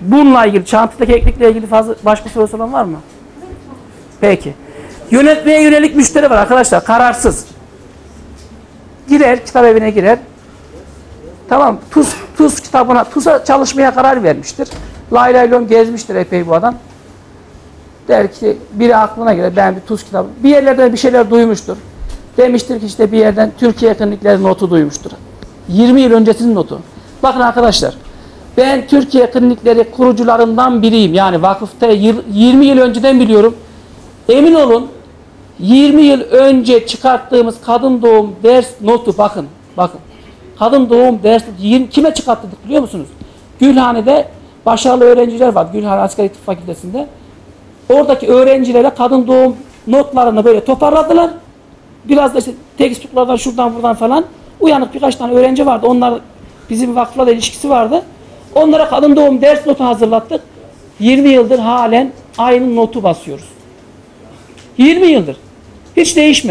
Bununla ilgili, çantadaki eklikle ilgili fazla başka sorusu olan var mı? Peki. Yönetmeye yönelik müşteri var arkadaşlar. Kararsız. Girer, kitap evine girer. Tamam, tuz, tuz kitabına, tuza çalışmaya karar vermiştir. Lay gezmiştir epey bu adam. Der ki, biri aklına gelir, ben bir tuz kitabı, bir yerlerden bir şeyler duymuştur. Demiştir ki işte bir yerden Türkiye klinikleri notu duymuştur. 20 yıl öncesinin notu. Bakın arkadaşlar, ben Türkiye klinikleri kurucularından biriyim. Yani vakıfta yıl- 20 yıl önceden biliyorum. Emin olun 20 yıl önce çıkarttığımız kadın doğum ders notu bakın. Bakın. Kadın doğum ders notu 20 kime çıkarttırdık biliyor musunuz? Gülhane'de başarılı öğrenciler var. Gülhane Asgari Tıp Fakültesi'nde. Oradaki öğrencilere kadın doğum notlarını böyle toparladılar. Biraz da işte textbooklardan şuradan buradan falan uyanık birkaç tane öğrenci vardı. Onlar bizim vakıfla ilişkisi vardı. Onlara kadın doğum ders notu hazırlattık. 20 yıldır halen aynı notu basıyoruz. 20 yıldır. Hiç değişmedi.